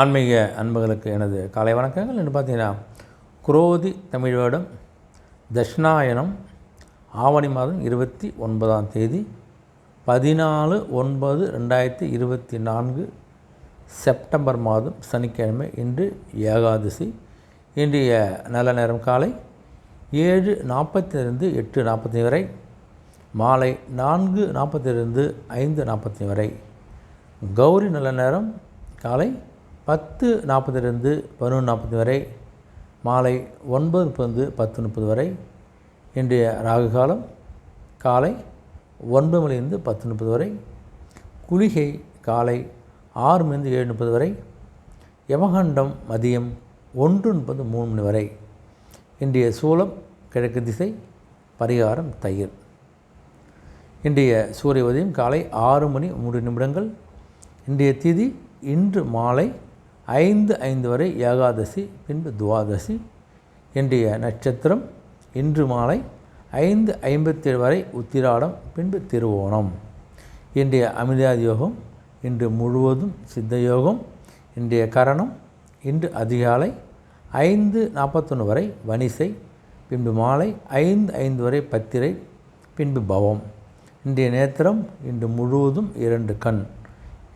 ஆன்மீக அன்புகளுக்கு எனது காலை வணக்கங்கள். என்று பார்த்தீங்கன்னா குரோதி தமிழ் வருடம் தட்சிணாயனம் ஆவணி மாதம் இருபத்தி ஒன்பதாம் தேதி பதினாலு ஒன்பது ரெண்டாயிரத்தி இருபத்தி நான்கு செப்டம்பர் மாதம் சனிக்கிழமை இன்று ஏகாதசி. இன்றைய நல்ல நேரம் காலை ஏழு நாற்பத்திலிருந்து எட்டு நாற்பத்தி வரை மாலை நான்கு நாற்பத்திலிருந்து ஐந்து நாற்பத்தி வரை. கௌரி நல்ல நேரம் காலை பத்து நாற்பதுலேருந்து பதினொன்று நாற்பது வரை மாலை ஒன்பது முப்பது பத்து முப்பது வரை இன்றைய ராகு காலம் காலை ஒன்பது மணிலிருந்து பத்து முப்பது வரை குளிகை காலை ஆறு மணிலிருந்து ஏழு முப்பது வரை யமகண்டம் மதியம் ஒன்று முப்பது மூணு மணி வரை. இன்றைய சூலம் கிழக்கு திசை பரிகாரம் தயிர். இன்றைய சூரிய உதயம் காலை ஆறு மணி மூன்று நிமிடங்கள். இன்றைய திதி இன்று மாலை ஐந்து ஐந்து வரை ஏகாதசி பின்பு துவாதசி இன்றைய நட்சத்திரம் இன்று மாலை ஐந்து ஐம்பத்தேழு வரை உத்திராடம் பின்பு திருவோணம் இன்றைய அமிர்தாதி யோகம் இன்று முழுவதும் சித்த யோகம் இன்றைய கரணம் இன்று அதிகாலை ஐந்து நாற்பத்தொன்று வரை வனிசை பின்பு மாலை ஐந்து ஐந்து வரை பத்திரை பின்பு பவம் இன்றைய நேத்திரம் இன்று முழுவதும் இரண்டு கண்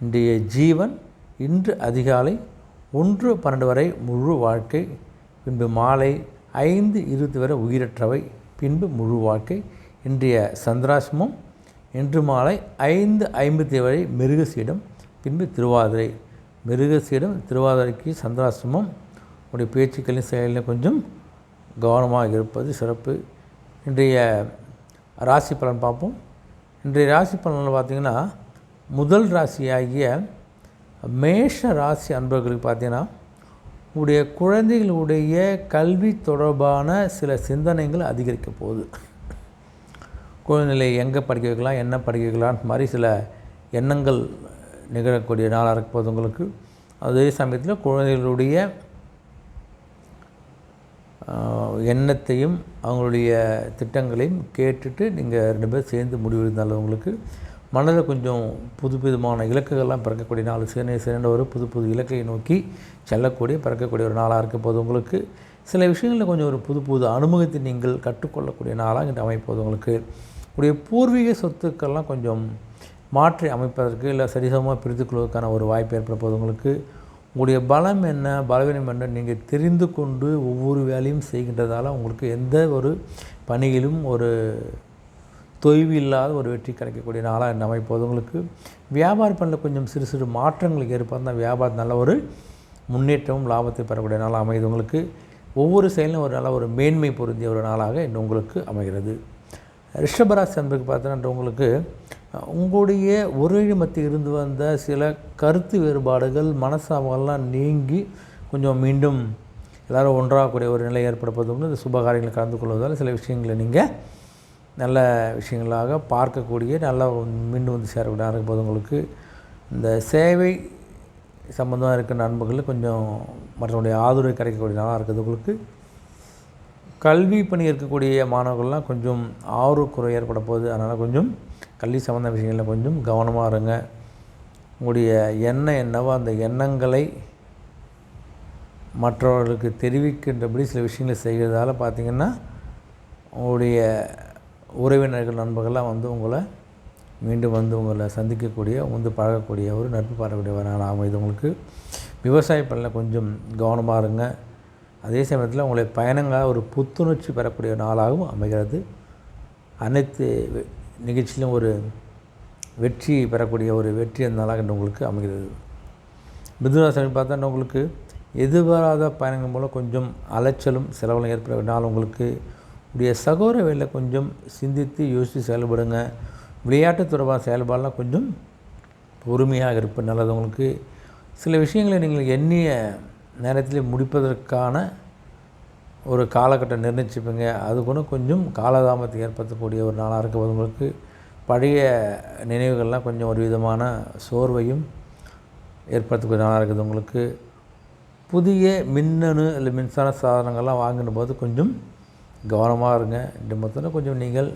இன்றைய ஜீவன் இன்று அதிகாலை ஒன்று பன்னெண்டு வரை முழு வாழ்க்கை பின்பு மாலை ஐந்து இருபது வரை உயிரற்றவை பின்பு முழு வாழ்க்கை. இன்றைய சந்திராசிரமம் இன்று மாலை ஐந்து ஐம்பத்தி வரை மிருகசீடம் பின்பு திருவாதிரை. மிருகசீடம் திருவாதிரைக்கு சந்திராசிரமம். உடைய பேச்சுக்களின் செயலில் கொஞ்சம் கவனமாக இருப்பது சிறப்பு. இன்றைய ராசி பலன் பார்ப்போம். இன்றைய ராசி பலனில் பார்த்திங்கன்னா முதல் ராசியாகிய மேஷ ராசி அன்பர்களுக்கு பார்த்தீங்கன்னா உடைய குழந்தைகளுடைய கல்வி தொடர்பான சில சிந்தனைகள் அதிகரிக்க போகுது. குழந்தைகளை எங்கே படிக்க வைக்கலாம் என்ன படிக்க வைக்கலான்ற மாதிரி சில எண்ணங்கள் நிகழக்கூடிய நாளாக இருக்க உங்களுக்கு. அதே சமயத்தில் குழந்தைகளுடைய எண்ணத்தையும் அவங்களுடைய திட்டங்களையும் கேட்டுட்டு நீங்கள் ரெண்டு பேரும் சேர்ந்து முடிவெடுத்தாலும் உங்களுக்கு மனதில் கொஞ்சம் புது விதமான இலக்குகள்லாம் பிறக்கக்கூடிய நாள் சிறுநீ சிறந்த புது புது இலக்கை நோக்கி செல்லக்கூடிய பிறக்கக்கூடிய ஒரு நாளாக இருக்க போது உங்களுக்கு சில விஷயங்களில் கொஞ்சம் ஒரு புது புது அனுபவத்தை நீங்கள் கற்றுக்கொள்ளக்கூடிய நாளாக இன்று அமைப்போது உங்களுக்கு. உடைய பூர்வீக சொத்துக்கள்லாம் கொஞ்சம் மாற்றி அமைப்பதற்கு இல்லை சரிசமமாக பிரித்து கொள்வதற்கான ஒரு வாய்ப்பு ஏற்பட போது உங்களுக்கு. உங்களுடைய பலம் என்ன பலவீனம் என்ன நீங்கள் தெரிந்து கொண்டு ஒவ்வொரு வேலையும் செய்கின்றதால் உங்களுக்கு எந்த ஒரு பணியிலும் ஒரு தொய்வு இல்லாத ஒரு வெற்றி கிடைக்கக்கூடிய நாளாக என்ன அமைப்போது உங்களுக்கு? வியாபார பணியில் கொஞ்சம் சிறு சிறு மாற்றங்களுக்கு ஏற்படும் தான் வியாபாரம் நல்ல ஒரு முன்னேற்றமும் லாபத்தை பெறக்கூடிய நாளாக அமையுது உங்களுக்கு. ஒவ்வொரு செயலும் ஒரு நல்ல ஒரு மேன்மை பொருந்திய ஒரு நாளாக இன்று உங்களுக்கு அமைகிறது. ரிஷபராசி அன்புக்கு பார்த்தோன்னா உங்களுக்கு உங்களுடைய ஒரே மத்தியில் இருந்து வந்த சில கருத்து வேறுபாடுகள் மனசாவெல்லாம் நீங்கி கொஞ்சம் மீண்டும் எல்லோரும் ஒன்றாகக்கூடிய ஒரு நிலை ஏற்படுப்பது இந்த சுபகாரியங்களை கலந்து கொள்வதால் சில விஷயங்களை நீங்கள் நல்ல விஷயங்களாக பார்க்கக்கூடிய நல்ல மீண்டும் வந்து சேரக்கூடிய இருக்கும்போது உங்களுக்கு. இந்த சேவை சம்மந்தமாக இருக்கிற நண்பர்கள் கொஞ்சம் மற்றவங்களுடைய ஆதரவு கிடைக்கக்கூடிய நாளாக இருக்குது உங்களுக்கு. கல்வி பணி இருக்கக்கூடிய மாணவர்கள்லாம் கொஞ்சம் ஆர்வக்குறை ஏற்பட போகுது. அதனால் கொஞ்சம் கல்வி சம்மந்த விஷயங்களில் கொஞ்சம் கவனமாக இருங்க. உங்களுடைய எண்ணம் என்னவோ அந்த எண்ணங்களை மற்றவர்களுக்கு தெரிவிக்கின்றபடி சில விஷயங்களை செய்கிறதால பார்த்திங்கன்னா உங்களுடைய உறவினர்கள் நண்பர்கள்லாம் வந்து உங்களை மீண்டும் வந்து உங்களை சந்திக்கக்கூடிய வந்து பழகக்கூடிய ஒரு நட்பு பாடக்கூடிய ஒரு நாள் உங்களுக்கு விவசாய பணியில் கொஞ்சம் கவனமாக இருங்க. அதே சமயத்தில் உங்களை பயணங்களாக ஒரு புத்துணர்ச்சி பெறக்கூடிய நாளாகவும் அமைகிறது. அனைத்து நிகழ்ச்சியிலும் ஒரு வெற்றி பெறக்கூடிய ஒரு வெற்றி அந்த நாளாக உங்களுக்கு அமைகிறது. மிதுராசனி பார்த்தா உங்களுக்கு எதிர்பாராத பயணங்கள் மூலம் கொஞ்சம் அலைச்சலும் செலவலும் ஏற்பட நாள் உங்களுக்கு உடைய சகோதர வேலை கொஞ்சம் சிந்தித்து யோசித்து செயல்படுங்க. விளையாட்டு தொடர்பாக செயல்பாடெலாம் கொஞ்சம் பொறுமையாக இருப்பது நல்லது. உங்களுக்கு சில விஷயங்களை நீங்கள் எண்ணிய நேரத்தில் முடிப்பதற்கான ஒரு காலகட்டம் நிர்ணயிச்சுப்பீங்க. அது கூட கொஞ்சம் காலதாமத்தை ஏற்படுத்தக்கூடிய ஒரு நாளாக இருக்கும்போது உங்களுக்கு பழைய நினைவுகள்லாம் கொஞ்சம் ஒரு விதமான சோர்வையும் ஏற்படுத்தக்கூடிய நாளாக இருக்குது. உங்களுக்கு புதிய மின்னணு இல்லை மின்சார சாதனங்கள்லாம் வாங்கின போது கொஞ்சம் கவனமாக இருங்க. இந்த மொத்தம் கொஞ்சம் நீங்கள்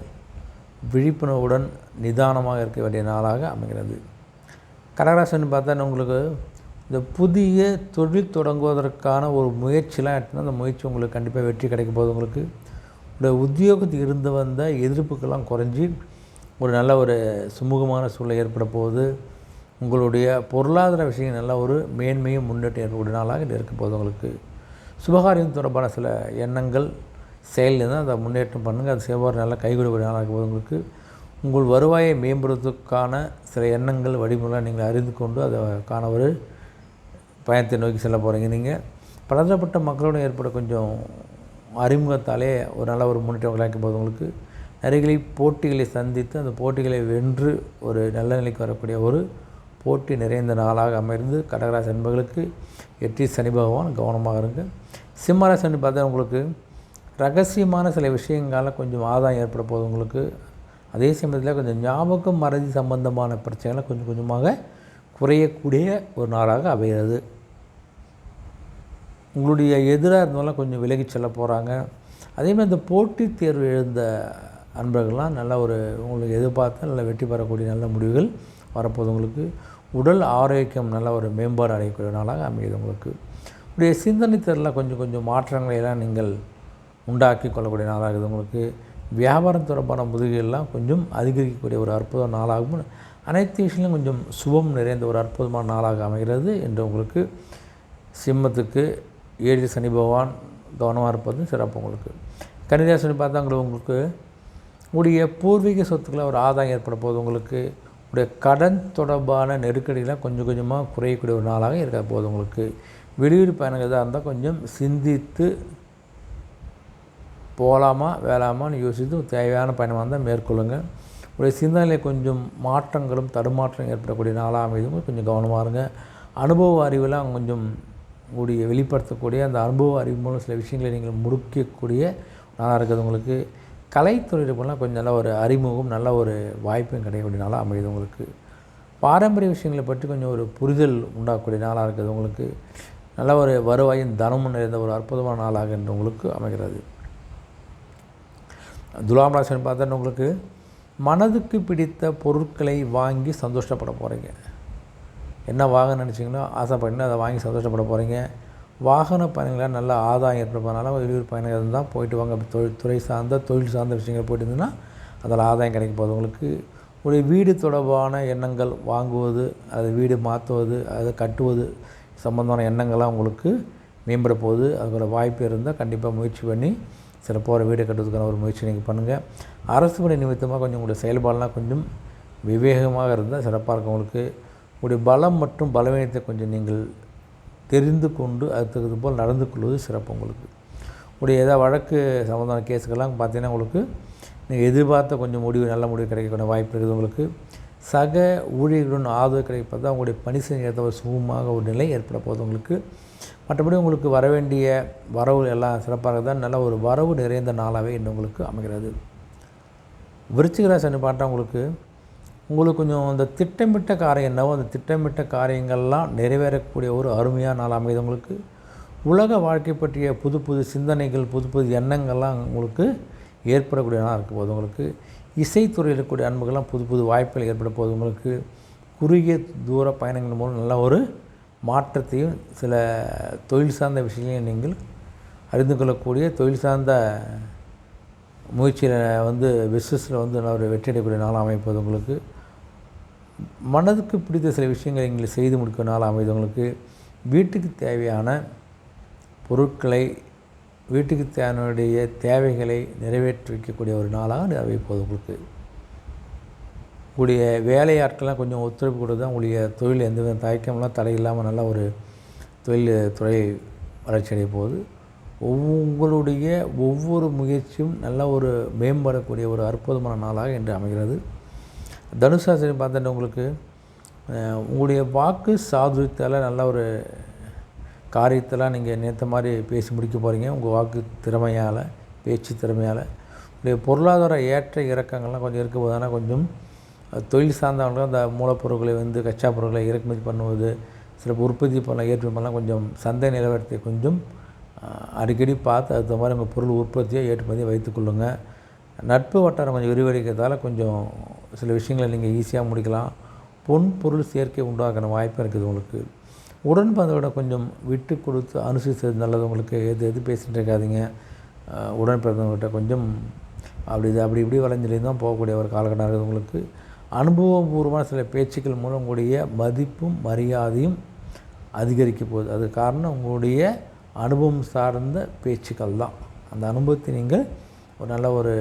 விழிப்புணர்வுடன் நிதானமாக இருக்க வேண்டிய நாளாக அமைகிறது. கடகராசன் பார்த்தா உங்களுக்கு இந்த புதிய தொழில் தொடங்குவதற்கான ஒரு முயற்சிலாம் எடுத்துனா அந்த முயற்சி உங்களுக்கு கண்டிப்பாக வெற்றி கிடைக்க போகுது உங்களுக்கு. உங்களுடைய உத்தியோகத்துக்கு இருந்து வந்த எதிர்ப்புக்கெல்லாம் குறைஞ்சி ஒரு நல்ல ஒரு சுமூகமான சூழ்நிலை ஏற்பட போகுது. உங்களுடைய பொருளாதார விஷயம் நல்ல ஒரு மேன்மையும் முன்னேற்றம் ஏற்படக்கூடிய நாளாக இது இருக்க போகுது உங்களுக்கு. சுபகாரியம் தொடர்பான சில எண்ணங்கள் செயலில் தான் அதை முன்னேற்றம் பண்ணுங்கள் அது செய்வார். நல்லா கைகூடக்கூடிய நாளாக உங்களுக்கு. உங்கள் வருவாயை மேம்படுத்துவதற்கான சில எண்ணங்கள் வழிமுறை நீங்கள் அறிந்து கொண்டு அதற்கான ஒரு பயணத்தை நோக்கி செல்ல போகிறீங்க நீங்கள் பலதரப்பட்ட மக்களோடு ஏற்பட கொஞ்சம் அறிமுகத்தாலே ஒரு நல்ல ஒரு முன்னேற்றம் விளையாக்கும் போது உங்களுக்கு. நிறைய போட்டிகளை சந்தித்து அந்த போட்டிகளை வென்று ஒரு நல்ல நிலைக்கு வரக்கூடிய ஒரு போட்டி நிறைந்த நாளாக அமைந்து கடகராசி என்பர்களுக்கு எட்டி சனி பகவான் கவனமாக இருங்க. சிம்மராசி பார்த்தா உங்களுக்கு ரகசியமான சில விஷயங்களால் கொஞ்சம் ஆதாயம் ஏற்பட போகுது உங்களுக்கு. அதே சமயத்தில் கொஞ்சம் ஞாபகம் மறதி சம்பந்தமான பிரச்சனைகளை கொஞ்சம் கொஞ்சமாக குறையக்கூடிய ஒரு நாளாக அமைகிறது. உங்களுடைய எதிராக இருந்தாலும் கொஞ்சம் விலகி செல்ல போகிறாங்க அதேமாதிரி இந்த போட்டித் தேர்வு எழுந்த அன்பர்கள்லாம் நல்ல ஒரு உங்களுக்கு எதிர்பார்த்து நல்ல வெற்றி பெறக்கூடிய நல்ல முடிவுகள் வரப்போகுது உங்களுக்கு. உடல் ஆரோக்கியம் நல்ல ஒரு மேம்பாடு அடையக்கூடிய நாளாக அமையுது உங்களுக்கு. உடைய சிந்தனை திறனில் கொஞ்சம் கொஞ்சம் மாற்றங்களை எல்லாம் நீங்கள் உண்டாக்கி கொள்ளக்கூடிய நாளாகுது. உங்களுக்கு வியாபாரம் தொடர்பான முதுகையெல்லாம் கொஞ்சம் அதிகரிக்கக்கூடிய ஒரு அற்புத நாளாகவும் அனைத்து விஷயங்களும் கொஞ்சம் சுபம் நிறைந்த ஒரு அற்புதமான நாளாக அமைகிறது என்று உங்களுக்கு சிம்மத்துக்கு ஏழு சனி பகவான் கவனமாக இருப்பது சிறப்பு உங்களுக்கு. கன்னிராசனி பார்த்தா உங்களுக்கு உடைய பூர்வீக சொத்துக்களை ஒரு ஆதாயம் ஏற்பட போது உங்களுக்கு உடைய கடன் தொடர்பான நெருக்கடியெலாம் கொஞ்சம் கொஞ்சமாக குறையக்கூடிய ஒரு நாளாக இருக்க போது உங்களுக்கு வெளியூர் பயணங்கள் தான் இருந்தால் கொஞ்சம் சிந்தித்து போகலாமா வேலாமான்னு யோசித்து தேவையான பயணமாக வந்தால் மேற்கொள்ளுங்கள் உடைய சிந்தனையில் கொஞ்சம் மாற்றங்களும் தடுமாற்றம் ஏற்படக்கூடிய நாளாக அமைதும் கொஞ்சம் கவனமாக இருங்க. அனுபவ அறிவெல்லாம் கொஞ்சம் உடைய வெளிப்படுத்தக்கூடிய அந்த அனுபவ அறிவு மூலம் சில விஷயங்களை நீங்கள் முடிக்கக்கூடிய நாளாக இருக்குது உங்களுக்கு. கலைத்துறையிலாம் கொஞ்சம் நல்ல ஒரு அறிமுகம் நல்ல ஒரு வாய்ப்பும் கிடைக்கக்கூடிய நாளாக அமையுது உங்களுக்கு. பாரம்பரிய விஷயங்களை பற்றி கொஞ்சம் ஒரு புரிதல் உண்டாகக்கூடிய நாளாக இருக்குது உங்களுக்கு. நல்ல ஒரு வருவாயின் தனமும் நிறைந்த ஒரு அற்புதமான நாளாக என்று உங்களுக்கு அமைகிறது. துலாம் ராசின்னு பார்த்தா உங்களுக்கு மனதுக்கு பிடித்த பொருட்களை வாங்கி சந்தோஷப்பட போகிறீங்க என்ன வாங்க நினச்சிங்களோ ஆசைப்பட்டு அதை வாங்கி சந்தோஷப்பட போகிறீங்க வாகன பயணங்களாக நல்ல ஆதாயம் ஏற்படுறதுனால வெளியூர் பயணங்கள் இருந்தால் போயிட்டு வாங்க. தொழில் துறை சார்ந்த தொழில் சார்ந்த விஷயங்கள் போயிட்டு இருந்ததுன்னா அதில் ஆதாயம் கிடைக்க போகுது. உங்களுக்கு ஒரு வீடு தொடர்பான எண்ணங்கள் வாங்குவது அது வீடு மாற்றுவது அதை கட்டுவது சம்மந்தமான எண்ணங்கள்லாம் உங்களுக்கு மேம்பட போகுது. அதுக்கோட வாய்ப்பு இருந்தால் கண்டிப்பாக முயற்சி பண்ணி சிறப்பாக ஒரு வீடு கட்டுறதுக்கான ஒரு முயற்சி நீங்கள் பண்ணுங்கள் அரசு பணி நிமித்தமாக கொஞ்சம் உங்களுடைய செயல்பாடெலாம் கொஞ்சம் விவேகமாக இருந்தால் சிறப்பாக இருக்கும். உங்களுக்கு உங்களுடைய பலம் மற்றும் பலவீனத்தை கொஞ்சம் நீங்கள் தெரிந்து கொண்டு அதுக்கு தகுந்த போல் நடந்து கொள்வது சிறப்பு உங்களுக்கு. உடைய ஏதாவது வழக்கு சம்மந்தமான கேஸுக்கெல்லாம் பார்த்தீங்கன்னா உங்களுக்கு நீங்கள் எதிர்பார்த்த கொஞ்சம் முடிவு நல்ல முடிவு கிடைக்கக்கூடிய வாய்ப்பு இருக்குது உங்களுக்கு. சக ஊழியர்களுடன் ஆதரவு கிடைப்பது உங்களுடைய பணி செய்ய ஒரு சுகமாக ஒரு நிலை ஏற்பட போகுது உங்களுக்கு. மற்றபடி உங்களுக்கு வர வேண்டிய வரவு எல்லாம் சிறப்பாக தான் நல்ல ஒரு வரவு நிறைந்த நாளாகவே இன்று உங்களுக்கு அமைகிறது. விருச்சிக பார்த்தா உங்களுக்கு உங்களுக்கு கொஞ்சம் அந்த திட்டமிட்ட காரியம் என்னவோ அந்த திட்டமிட்ட காரியங்கள்லாம் நிறைவேறக்கூடிய ஒரு அருமையான நாள் அமைது உங்களுக்கு. உலக வாழ்க்கை பற்றிய புது புது சிந்தனைகள் புது புது எண்ணங்கள்லாம் உங்களுக்கு ஏற்படக்கூடிய நாள் இருக்க போது உங்களுக்கு. இசைத்துறையில் இருக்கக்கூடிய அன்புகள்லாம் புது புது வாய்ப்புகள் ஏற்பட போகுது உங்களுக்கு. குறுகிய தூர பயணங்கள் மூலம் நல்ல ஒரு மாற்றத்தையும் சில தொழில் சார்ந்த விஷயங்களையும் நீங்கள் அறிந்து கொள்ளக்கூடிய தொழில் சார்ந்த முயற்சியில் வந்து பிஸ்னஸில் வந்து நான் ஒரு வெற்றி அடையக்கூடிய நாளாக அமைப்பது உங்களுக்கு. மனதுக்கு பிடித்த சில விஷயங்களை நீங்கள் செய்து முடிக்கும் நாள் அமைது உங்களுக்கு. வீட்டுக்கு தேவையான பொருட்களை வீட்டுக்கு தேவையான தேவைகளை நிறைவேற்றி வைக்கக்கூடிய ஒரு நாளாக நிறைவேற்பது உங்களுக்கு. உங்களுடைய வேலையாட்கள்லாம் கொஞ்சம் ஒத்துழைப்பு கொடுத்து தான் உங்களுடைய தொழில் எந்த வித தயக்கம்லாம் தடை இல்லாமல் நல்ல ஒரு தொழில் துறை வளர்ச்சி அடைய போகுது. உங்களுடைய ஒவ்வொரு முயற்சியும் நல்ல ஒரு மேம்படக்கூடிய ஒரு அற்புதமான நாளாக இன்று அமைகிறது. தனுசாசனி பார்த்தேன் உங்களுக்கு உங்களுடைய வாக்கு சாதுரியத்தால் நல்ல ஒரு காரியத்தெல்லாம் நீங்கள் நேற்ற மாதிரி பேசி முடிக்க போகிறீங்க உங்கள் வாக்கு திறமையால் பேச்சு திறமையால். உங்களுடைய பொருளாதார ஏற்ற இறக்கங்கள்லாம் கொஞ்சம் இருக்க கொஞ்சம் தொழில் சார்ந்தவங்களும் அந்த மூலப்பொருட்களை வந்து கச்சா பொருட்களை இறக்குமதி பண்ணுவது சில உற்பத்தி பண்ணலாம் ஏற்றுமதி பண்ணலாம். கொஞ்சம் சந்தை நிலவரத்தை கொஞ்சம் அடிக்கடி பார்த்து அதுக்கு மாதிரி உங்கள் பொருள் உற்பத்தியை ஏற்றுமதியை வைத்துக்கொள்ளுங்கள் நட்பு வட்டாரம் கொஞ்சம் விரிவடைக்கிறதால கொஞ்சம் சில விஷயங்களை நீங்கள் ஈஸியாக முடிக்கலாம். பொன் பொருள் சேர்க்கை உண்டாக்கின வாய்ப்பு இருக்குது உங்களுக்கு. உடன்பிறந்தோட கொஞ்சம் விட்டு கொடுத்து அனுசரித்தது நல்லது. உங்களுக்கு எது எது பேசிகிட்டு இருக்காதீங்க. உடன் பிறந்தவங்ககிட்ட கொஞ்சம் அப்படி இது அப்படி இப்படி வளைஞ்சிலே தான் போகக்கூடிய ஒரு காலகட்டம் இருக்குது உங்களுக்கு. அனுபவபூர்வமான சில பேச்சுக்கள் மூலம் உங்களுடைய மதிப்பும் மரியாதையும் அதிகரிக்க போகுது. அது காரணம் உங்களுடைய அனுபவம் சார்ந்த பேச்சுக்கள் தான். அந்த அனுபவத்தை நீங்கள் ஒரு நல்ல ஒரு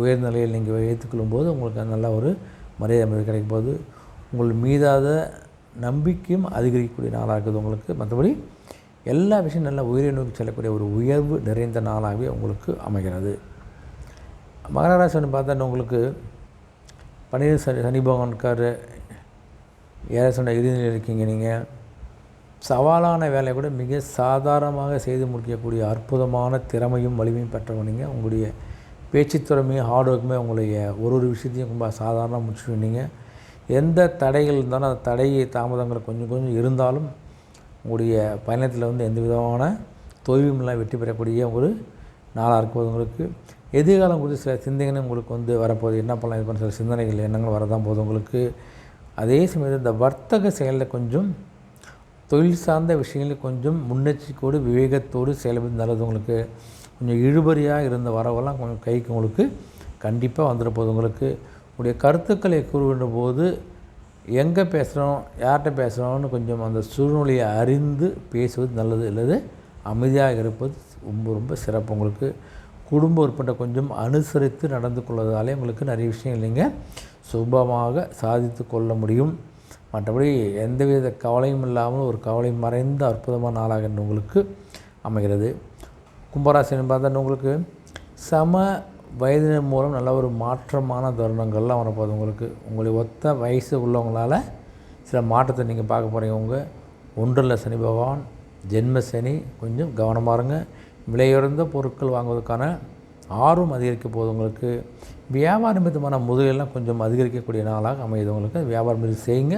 உயர்நிலையில் நீங்கள் ஏற்றுக்கொள்ளும் போது உங்களுக்கு நல்ல ஒரு மரியாதை மதிப்பு கிடைக்கும் போது உங்கள் மீதாத நம்பிக்கையும் அதிகரிக்கக்கூடிய நாளாக இருக்குது உங்களுக்கு. மற்றபடி எல்லா விஷயம் நல்ல உயிரை நோக்கி செல்லக்கூடிய ஒரு உயர்வு நிறைந்த நாளாகவே உங்களுக்கு அமைகிறது. மகர ராசின்னு பார்த்தா உங்களுக்கு பன்னிரெண்டு சனி சனி பகவான் இருக்கார் சொன்ன இறுதியில் இருக்கீங்க நீங்கள் சவாலான வேலையை கூட மிக சாதாரணமாக செய்து முடிக்கக்கூடிய அற்புதமான திறமையும் வலிமையும் பெற்றவங்க நீங்கள் உங்களுடைய பேச்சு திறமையும் ஹார்ட் ஒர்க்குமே உங்களுடைய ஒரு ஒரு விஷயத்தையும் ரொம்ப சாதாரணமாக முடிச்சுடுவீங்க எந்த தடைகள் இருந்தாலும் அந்த தடையை தாமதங்கள் கொஞ்சம் கொஞ்சம் இருந்தாலும் உங்களுடைய பயணத்தில் வந்து எந்த விதமான தொய்வுமில்லாம் வெற்றி பெறக்கூடிய ஒரு நாளாக இருக்கும் உங்களுக்கு எதிர்காலம் குறித்து சில சிந்தனைகளும் உங்களுக்கு வந்து வரப்போகுது. என்ன பண்ணலாம் இது பண்ண சில சிந்தனைகள் எண்ணங்கள் வரதான் போதும் உங்களுக்கு. அதே சமயத்தில் இந்த வர்த்தக செயலில் கொஞ்சம் தொழில் சார்ந்த விஷயங்களில் கொஞ்சம் முன்னெச்சரிக்கையோடு விவேகத்தோடு செயல்படுறது நல்லது உங்களுக்கு. கொஞ்சம் இழுபறியாக இருந்த வரவெல்லாம் கொஞ்சம் கைக்கு உங்களுக்கு கண்டிப்பாக வந்துட போகுது உங்களுக்கு. உடைய கருத்துக்களை கூறுகின்ற போது எங்கே பேசுகிறோம் யார்கிட்ட பேசுகிறோம்னு கொஞ்சம் அந்த சூழ்நிலையை அறிந்து பேசுவது நல்லது. அல்லது அமைதியாக இருப்பது ரொம்ப ரொம்ப சிறப்பு உங்களுக்கு. குடும்ப உறுப்பிட்ட கொஞ்சம் அனுசரித்து நடந்து கொள்வதாலே உங்களுக்கு நிறைய விஷயங்கள் நீங்கள் சுபமாக சாதித்து கொள்ள முடியும். மற்றபடி எந்தவித கவலையும் இல்லாமல் ஒரு கவலை மறைந்த அற்புதமான நாளாக உங்களுக்கு அமைகிறது. கும்பராசின்னு பார்த்தா உங்களுக்கு சம வயதினர் மூலம் நல்ல ஒரு மாற்றமான தருணங்கள்லாம் வரப்போகுது உங்களுக்கு. உங்களை ஒத்த வயசு உள்ளவங்களால் சில மாற்றத்தை நீங்கள் பார்க்க போகிறீங்க உங்கள் ஒன்றில் சனி பகவான் ஜென்ம சனி கொஞ்சம் கவனமாக இருங்க. விலையுறந்த பொருட்கள் வாங்குவதற்கான ஆர்வம் அதிகரிக்க போகுது உங்களுக்கு வியாபார நிமித்தமான முதலெல்லாம் கொஞ்சம் அதிகரிக்கக்கூடிய நாளாக அமையுது உங்களுக்கு. வியாபாரம் மீது செய்யுங்க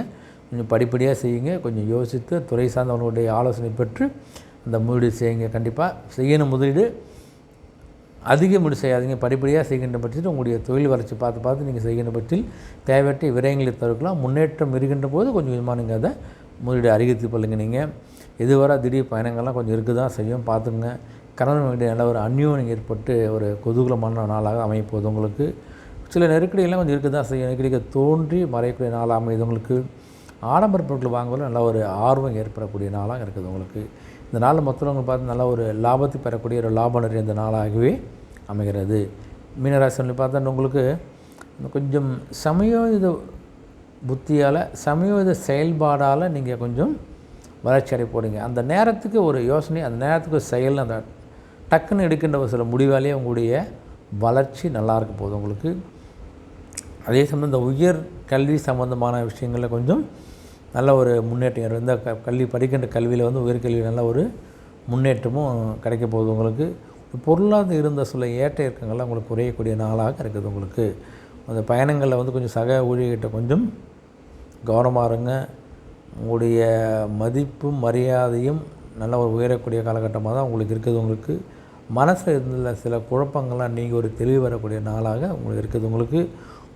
கொஞ்சம் படிப்படியாக செய்யுங்க கொஞ்சம் யோசித்து துறை சார்ந்தவர்களுடைய ஆலோசனை பெற்று அந்த முதலீடு செய்யுங்க. கண்டிப்பாக செய்யணும் முதலீடு. அதிக முடி செய்யாதீங்க படிப்படியாக செய்கின்ற பட்சத்தில் உங்களுடைய தொழில் வளர்ச்சி பார்த்து பார்த்து நீங்கள் செய்கின்ற பட்சத்தில் தேவையற்ற விரயங்களை தவிர்க்கலாம். முன்னேற்றம் இருக்கின்ற போது கொஞ்சம் கொஞ்சமாக நீங்கள் அதை முதலீடு அதிகரித்து கொள்ளுங்க நீங்கள் இதுவரை திடீர் பயணங்கள்லாம் கொஞ்சம் இருக்க தான் செய்யும். பார்த்துங்க கணவன் மனைவி நல்ல ஒரு அந்யோன்யம் ஏற்பட்டு ஒரு குதூகலமான நாளாக அமையப்போகுது. உங்களுக்கு சில நெருக்கடிகள்லாம் கொஞ்சம் இருக்குது? தான் செய்ய நெருக்கடிகள் தோன்றி மறையக்கூடிய நாளாக அமையுது. உங்களுக்கு ஆடம்பர பொருட்கள் வாங்குவதில் நல்ல ஒரு ஆர்வம் ஏற்படக்கூடிய நாளாக இருக்குது உங்களுக்கு. இந்த நாளில் மொத்தவங்க பார்த்து நல்ல ஒரு லாபத்தை பெறக்கூடிய ஒரு லாப நிறைந்த நாளாகவே அமைகிறது. மீனராசி பார்த்தா உங்களுக்கு கொஞ்சம் சமயோஜித புத்தியால் சமயோஜித செயல்பாடால் நீங்கள் கொஞ்சம் வளர்ச்சி அடைய போடுங்க அந்த நேரத்துக்கு ஒரு யோசனை அந்த நேரத்துக்கு ஒரு செயல் அந்த டக்குன்னு எடுக்கின்ற ஒரு சில முடிவாலே உங்களுடைய வளர்ச்சி நல்லா இருக்க போகுது உங்களுக்கு. அதே சமயம் இந்த உயர் கல்வி சம்பந்தமான விஷயங்களில் கொஞ்சம் நல்ல ஒரு முன்னேற்றம் இந்த க கல்வி படிக்கின்ற கல்வியில் வந்து உயர்கல்வி நல்ல ஒரு முன்னேற்றமும் கிடைக்க போகுது உங்களுக்கு. பொருளாதார இருந்த சில ஏற்ற இறக்கங்கள்லாம் உங்களுக்கு குறையக்கூடிய நாளாக இருக்குது உங்களுக்கு. அந்த பயணங்களில் வந்து கொஞ்சம் சக ஊழியர்கிட்ட கொஞ்சம் கவனமாக இருங்க. உங்களுடைய மதிப்பும் மரியாதையும் நல்ல ஒரு உயரக்கூடிய காலகட்டமாக தான் உங்களுக்கு இருக்குது உங்களுக்கு. மனசில் இருந்த சில குழப்பங்கள்லாம் நீங்கள் ஒரு தெளிவு வரக்கூடிய நாளாக உங்களுக்கு இருக்குது. உங்களுக்கு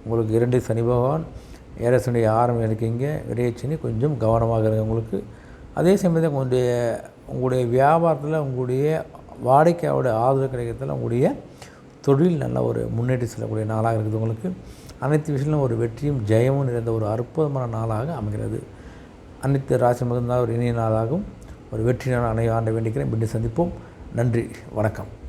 உங்களுக்கு இரண்டு சனி பகவான் ஏரசனுடைய ஆரம்பம் இருக்கீங்க விரையச்சனி கொஞ்சம் கவனமாக இருங்க உங்களுக்கு. அதே சமயத்தில் உங்களுடைய உங்களுடைய வியாபாரத்தில் உங்களுடைய வாடிக்கையாவுடைய ஆதரவு கிடைக்கிறதுல உங்களுடைய தொழில் நல்ல ஒரு முன்னேற்றி செல்லக்கூடிய நாளாக இருக்குது உங்களுக்கு. அனைத்து விஷயங்களும் ஒரு வெற்றியும் ஜெயமும் நிறைந்த ஒரு அற்புதமான நாளாக அமைகிறது. அனைத்து ராசி மிகுந்த ஒரு இனிய நாளாகவும் ஒரு வெற்றி நாள் அணைய ஆண்ட வேண்டிக்கிறேன். பின்னர் சந்திப்போம். நன்றி வணக்கம்.